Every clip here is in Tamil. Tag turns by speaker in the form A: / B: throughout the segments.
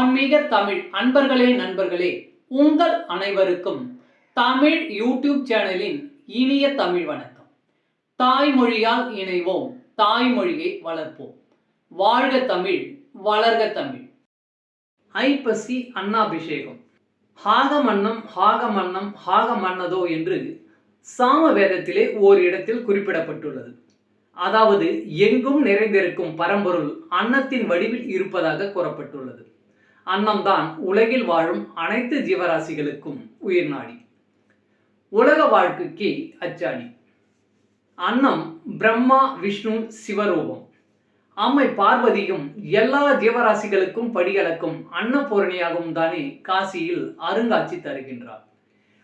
A: ஆன்மீக தமிழ். அன்பர்களே நண்பர்களே உங்கள் அனைவருக்கும் தமிழ் யூடியூப் சேனலின் இனிய தமிழ் வணக்கம். தாய்மொழியால் இணைவோம். தாய்மொழியை வளர்ப்போம். வாழ்க தமிழ் வளர்க தமிழ். ஐப்பசி அன்னாபிஷேகம். ஹாகமன்னம் ஹாகமன்னம் ஹாகமன்னதோ என்று சாம வேதத்திலே ஓர் இடத்தில் குறிப்பிடப்பட்டுள்ளது. அதாவது எங்கும் நிறைந்திருக்கும் பரம்பொருள் அன்னத்தின் வடிவில் இருப்பதாக கூறப்பட்டுள்ளது. அன்னம்தான் உலகில் வாழும் அனைத்து ஜீவராசிகளுக்கும் உயிர்நாடி உலக வாழ்க்கைக்கு அச்சாணி அன்னம் பிரம்மா விஷ்ணு சிவரூபம். அம்மை பார்வதியும் எல்லா ஜீவராசிகளுக்கும் படியளக்கும் அன்னபூரணியாகவும் தானே காசியில் அருங்காட்சி தருகின்றார்.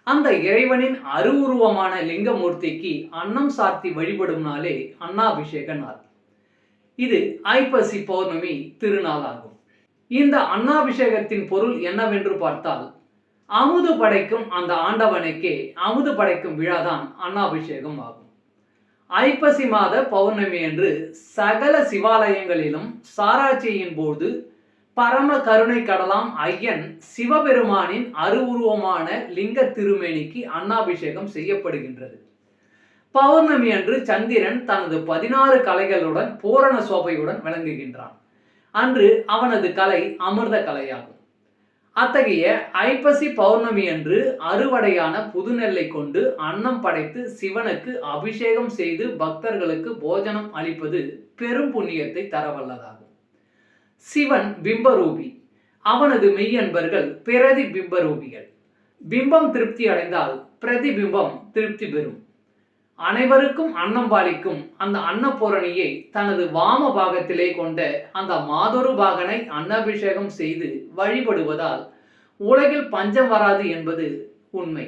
A: அந்த இறைவனின் அருவுருவமான லிங்கமூர்த்திக்கு அன்னம் சார்த்தி வழிபடும் நாளே அன்னாபிஷேக நாள். இது ஐப்பசி பௌர்ணமி திருநாளாகும். இந்த அன்னாபிஷேகத்தின் பொருள் என்னவென்று பார்த்தால் அமுது படைக்கும் அந்த ஆண்டவனுக்கே அமுது படைக்கும் விழாதான் அன்னாபிஷேகம் ஆகும். ஐப்பசி மாத பௌர்ணமி என்று சகல சிவாலயங்களிலும் சாராட்சியின் போது பரம கருணை கடலாம் ஐயன் சிவபெருமானின் அருவுருவமான லிங்க திருமேனிக்கு அன்னாபிஷேகம் செய்யப்படுகின்றது. பௌர்ணமி அன்று சந்திரன் தனது பதினாறு கலைகளுடன் பூரண சோபையுடன் விளங்குகின்றான். அன்று அவனது கலை அமிர்த கலையாகும். அத்தகைய ஐப்பசி பௌர்ணமி அன்று அறுவடையான புதுநெல்லை கொண்டு அன்னம் படைத்து சிவனுக்கு அபிஷேகம் செய்து பக்தர்களுக்கு போஜனம் அளிப்பது பெரும் புண்ணியத்தை தரவல்லதாகும். சிவன் பிம்பரூபி. அவனது மெய்யன்பர்கள் பிரதி பிம்பரூபிகள் பிம்பம் திருப்தி அடைந்தால் பிரதிபிம்பம் திருப்தி பெறும். அனைவருக்கும் அன்னம் பாலிக்கும் அந்த அன்னபூரணியை தனது வாம பாகத்திலே கொண்ட அந்த மாதொரு பாகனை அன்னபிஷேகம் செய்து வழிபடுவதால் உலகில் பஞ்சம் வராது என்பது உண்மை.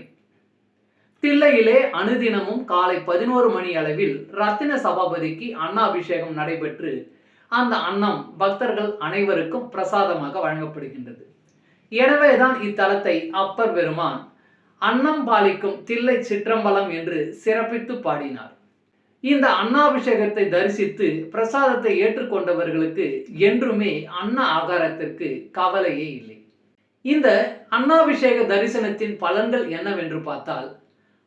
A: தில்லையிலே அனுதினமும் காலை பதினோரு மணி அளவில் ரத்தின சபாபதிக்கு அன்னாபிஷேகம் நடைபெற்று அந்த அன்னம் பக்தர்கள் அனைவருக்கும் பிரசாதமாக வழங்கப்படுகின்றது. எனவேதான் இத்தலத்தை அப்பர் பெருமான் அன்னம் பாலிக்கும் தில்லை சிற்றம்பலம் என்று சிறப்பித்து பாடினார். இந்த அன்னாபிஷேகத்தை தரிசித்து பிரசாதத்தை ஏற்றுக்கொண்டவர்களுக்கு என்றுமே அன்ன ஆகாரத்திற்கு கவலையே இல்லை. இந்த அன்னாபிஷேக தரிசனத்தின் பலன்கள் என்னவென்று பார்த்தால்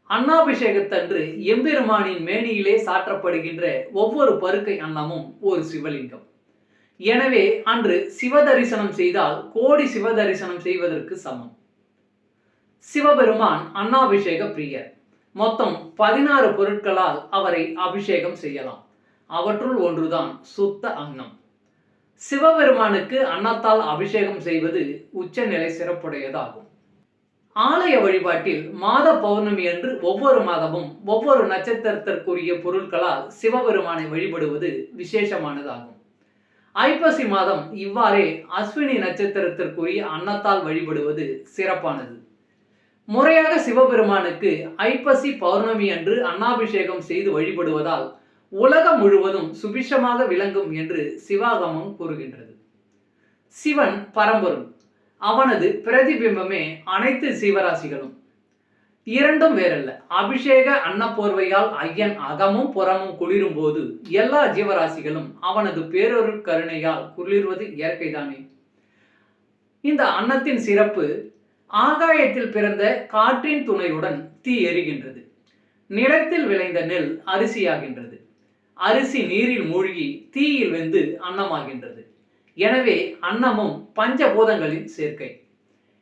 A: அன்னாபிஷேகத்தன்று எம்பெருமானின் மேனியிலே சாற்றப்படுகின்ற ஒவ்வொரு பருக்கை அன்னமும் ஒரு சிவலிங்கம். எனவே அன்று சிவ தரிசனம் செய்தால் கோடி சிவ தரிசனம் செய்வதற்கு சமம். சிவபெருமான் அன்னாபிஷேக பிரியர். மொத்தம் பதினாறு பொருட்களால் அவரை அபிஷேகம் செய்யலாம். அவற்றுள் ஒன்றுதான் சுத்த அன்னம். சிவபெருமானுக்கு அன்னத்தால் அபிஷேகம் செய்வது உச்சநிலை சிறப்புடையதாகும். ஆலய வழிபாட்டில் மாத பௌர்ணமி அன்று ஒவ்வொரு மாதமும் ஒவ்வொரு நட்சத்திரத்திற்குரிய பொருட்களால் சிவபெருமானை வழிபடுவது விசேஷமானதாகும். ஐப்பசி மாதம் இவ்வாறே அஸ்வினி நட்சத்திரத்திற்குரிய அன்னத்தால் வழிபடுவது சிறப்பானது. முறையாக சிவபெருமானுக்கு ஐப்பசி பௌர்ணமி அன்று அன்னாபிஷேகம் செய்து வழிபடுவதால் உலகம் முழுவதும் சுபிஷமாக விளங்கும் என்று சிவாகமம் கூறுகின்றது. சிவன் பரம்பொருள். அவனது பிரதிபிம்பமே அனைத்து சிவராசிகளும். இரண்டும் வேறல்ல. அபிஷேக அன்னப்போர்வையால் ஐயன் அகமும் புறமும் குளிரும் போது எல்லா ஜீவராசிகளும் அவனது பேரொரு கருணையால் குளிர்வது இயற்கைதானே. இந்த அன்னத்தின் சிறப்பு ஆகாயத்தில் பிறந்த காற்றின் துணையுடன் தீ எரிகின்றது. நிலத்தில் விளைந்த நெல் அரிசியாகின்றது. அரிசி நீரில் மூழ்கி தீயில் வெந்து அன்னமாகின்றது. எனவே அன்னமும் பஞ்சபூதங்களின் சேர்க்கை.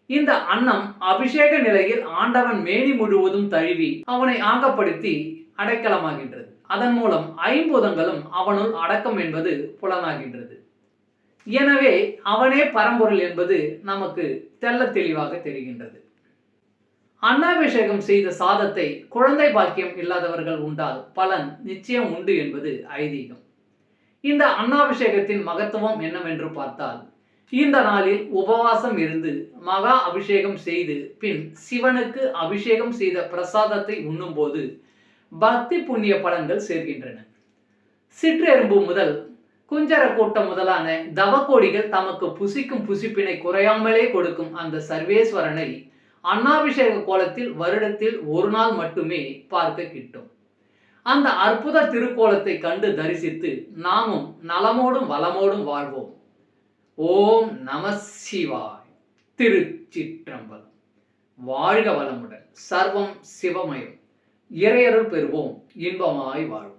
A: இந்த அன்னம் அபிஷேக நிலையில் ஆண்டவன் மேனி முழுவதும் தழுவி அவனை ஆங்கப்படுத்தி அடைக்கலமாகின்றது. அதன் மூலம் ஐம்பூதங்களும் அவனுள் அடக்கம் என்பது புலனாகின்றது. எனவே அவனே பரம்பொருள் என்பது நமக்கு தெல்ல தெளிவாக தெரிகின்றது. அன்னாபிஷேகம் செய்த சாதத்தை குழந்தை பாக்கியம் இல்லாதவர்கள் உண்டால் பலன் நிச்சயம் உண்டு என்பது ஐதீகம். இந்த அன்னாபிஷேகத்தின் மகத்துவம் என்னவென்று பார்த்தால் இந்த நாளில் உபவாசம் இருந்து மகா அபிஷேகம் செய்து பின் சிவனுக்கு அபிஷேகம் செய்த பிரசாதத்தை உண்ணும்போது பக்தி புண்ணிய பலன்கள் சேர்கின்றன. சிற்றெரும்பு முதல் குஞ்சர கூட்டம் முதலான தவக்கோடிகள் தமக்கு புசிக்கும் புசிப்பினை குறையாமலே கொடுக்கும் அந்த சர்வேஸ்வரனை அன்னாபிஷேக கோலத்தில் வருடத்தில் ஒரு நாள் மட்டுமே பார்க்க கிட்டும். அந்த அற்புத திருக்கோலத்தை கண்டு தரிசித்து நாமும் நலமோடும் வளமோடும் வாழ்வோம். ஓம் நம சிவாய். திருச்சிற்றம்பலம். வாழ்க வளமுடன். சர்வம் சிவமயம். இறையருள் பெறுவோம். இன்பமாய் வாழ்வோம்.